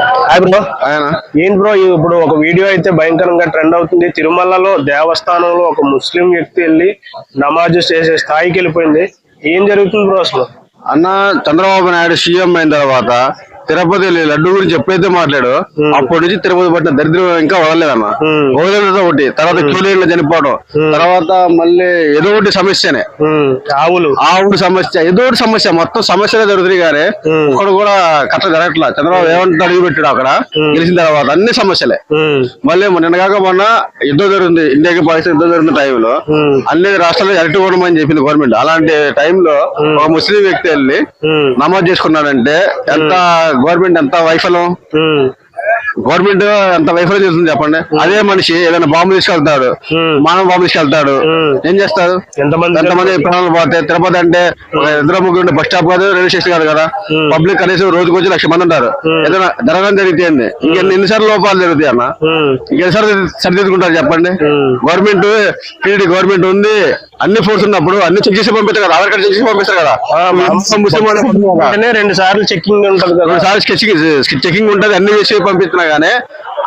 Hi bro ఇప్పుడు ఒక video అయితే భయంకరంగా ట్రెండ్ అవుతుంది. తిరుమలలో దేవస్థానంలో ఒక ముస్లిం వ్యక్తి వెళ్ళి నమాజ్ చేసే స్థాయికి వెళ్ళిపోయింది. ఏం జరుగుతుంది బ్రో అసలు? అన్న చంద్రబాబు నాయుడు సీఎం అయిన తర్వాత తిరుపతి లడ్డు గురించి ఎప్పుడైతే మాట్లాడో. అప్పటి నుంచి తిరుపతి పట్టిన దరిద్రం ఇంకా వదలలేదన్న. వదలలేదు ఒకటి తర్వాత క్యూలైన్లో చనిపోవడం తర్వాత మళ్ళీ ఏదో ఒకటి సమస్యనే. ఆవులు. ఆవుడు సమస్య ఏదో ఒకటి సమస్య మొత్తం సమస్యలే జరుగుతుంది కానీ. ఒక్కడు కూడా కట్ట జరగట్లా. చంద్రబాబు ఏమంటే అడుగు పెట్టాడు అక్కడ గెలిచిన తర్వాత అన్ని సమస్యలే. మళ్ళీ నిన్న కాక మొన్న యుద్ధం జరుగుతుంది ఇండియాకి పాకిస్తాన్ యుద్ధం జరుగుతున్న టైంలో అన్ని రాష్ట్రాల్లో ఎలక్ట్ కొనమని చెప్పింది గవర్నమెంట్ అలాంటి టైంలో ఒక ముస్లిం వ్యక్తి వెళ్ళి నమాజ్ చేసుకున్నాడంటే ఎంత గవర్నమెంట్ ఎంత వైఫల్యం? గవర్నమెంట్ ఎంత వైఫల్యం చేస్తుంది చెప్పండి. అదే మనిషి ఏదైనా బాంబు తీసుకెళ్తాడు. మానవ బాంబు తీసుకెళ్తాడు. ఏం చేస్తారు ఎంతమంది ప్రాణాలు పోతే తిరుపతి అంటే ఇద్దరు ముగ్గురు బస్ స్టాప్ కాదు రైల్వే స్టేషన్ కాదు కదా. పబ్లిక్ కనీసం రోజుకి వచ్చి లక్ష మంది ఉంటారు. ఏదైనా జరగడం జరిగితే ఇంకెన్ని ఎన్నిసార్లు లోపాలు జరుగుతాయి అన్న? ఇంకెన్నిసార్లు సరిదిద్దుకుంటారు చెప్పండి? గవర్నమెంట్ టీడీ గవర్నమెంట్ ఉంది. అన్ని ఫోర్స్ ఉన్నప్పుడు అన్ని చెక్ చేసి పంపిస్తారు కదా ఆధార్ కార్డు చెక్ చేసి పంపిస్తారు కదా. ముస్లిం వాళ్ళు రెండు సార్లు చెక్కింగ్ ఉంటది కదా. ఒకసారి చెకింగ్ చెకింగ్ ఉంటుంది అన్ని చేసి పంపిస్తున్నా గానీ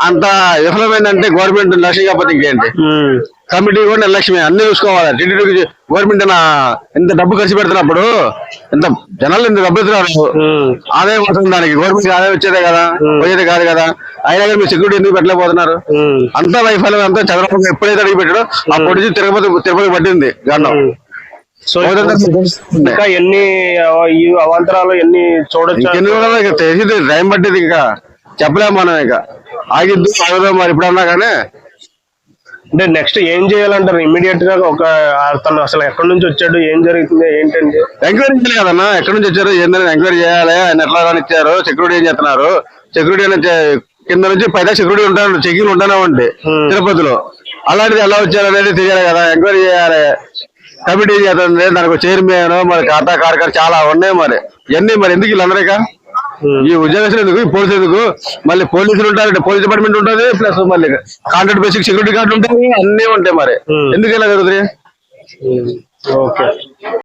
అంత విఫలమైందంటే గవర్నమెంట్ లక్ష్యం కాకపోతే ఇంకేంటి? కమిటీ కూడా నిర్లక్ష్యమే అన్ని చూసుకోవాలి. టీడీకి గవర్నమెంట్ ఎంత డబ్బు ఖర్చు పెడుతున్నప్పుడు ఎంత జనాలు ఇంత డబ్బు ఇస్తున్నారు ఉమ్, ఆదాయం వస్తుంది దానికి. గవర్నమెంట్ ఆదాయం వచ్చేదే కదా పోయేది కాదు కదా. అయినా కానీ మీరు సెక్యూరిటీ ఎందుకు పెట్టలేకపోతున్నారు? అంతా వైఫల్యం అంతా చంద్రబాబు ఎప్పుడైతే అడిగి పెట్టాడో అప్పటి నుంచి తిరుపతి తిరుపతి పట్టింది గండం. సో ఇంకా ఎన్ని అవాంతరాలు ఎన్ని చూడొచ్చు తెలిసింది టైం పట్టింది ఇంకా. చెప్పలేము మనం ఇక. ఆగిద్దు ఆగదు మరి ఇప్పుడన్నా కానీ. అంటే నెక్స్ట్ ఏం చేయాలంటారు? ఇమీడియట్గా ఒక తను అసలు ఎక్కడి నుంచి వచ్చాడు? ఏం జరుగుతుంది? ఏంటండి? ఎంక్వైరీ చేయాలి కదన్నా ఎక్కడి నుంచి వచ్చారు? ఏందని ఎంక్వైరీ చేయాలి. ఆయన ఎట్లా రానిచ్చారు? సెక్యూరిటీ ఏం చేస్తున్నారు? సెక్యూరిటీ అనేది కింద నుంచి పైదా సెక్యూరిటీ ఉంటారు చెకింగ్ ఉంటానే ఉంటాయి Hmm. తిరుపతిలో. అలాంటిది ఎలా వచ్చారు అనేది తెలియాలి కదా. ఎంక్వైరీ చేయాలి. కమిటీ చేస్తుంది. దానికి చైర్మన్ మరి ఖాతా కార్యకర్త చాలా ఉన్నాయి మరి. ఇవన్నీ మరి? ఎందుకు వీళ్ళందరిక? ఈ ఉద్యోగస్తులు ఎందుకు? ఈ పోలీసులు ఎందుకు? మళ్ళీ పోలీసులు ఉంటారు పోలీస్ డిపార్ట్మెంట్ ఉంటుంది ప్లస్ మళ్ళీ కాంట్రాక్ట్ బేసిక్ సెక్యూరిటీ గార్డు ఉంటాయి అన్ని ఉంటాయి మరి. ఎందుకు ఇలా జరుగుతుంది ఓకే.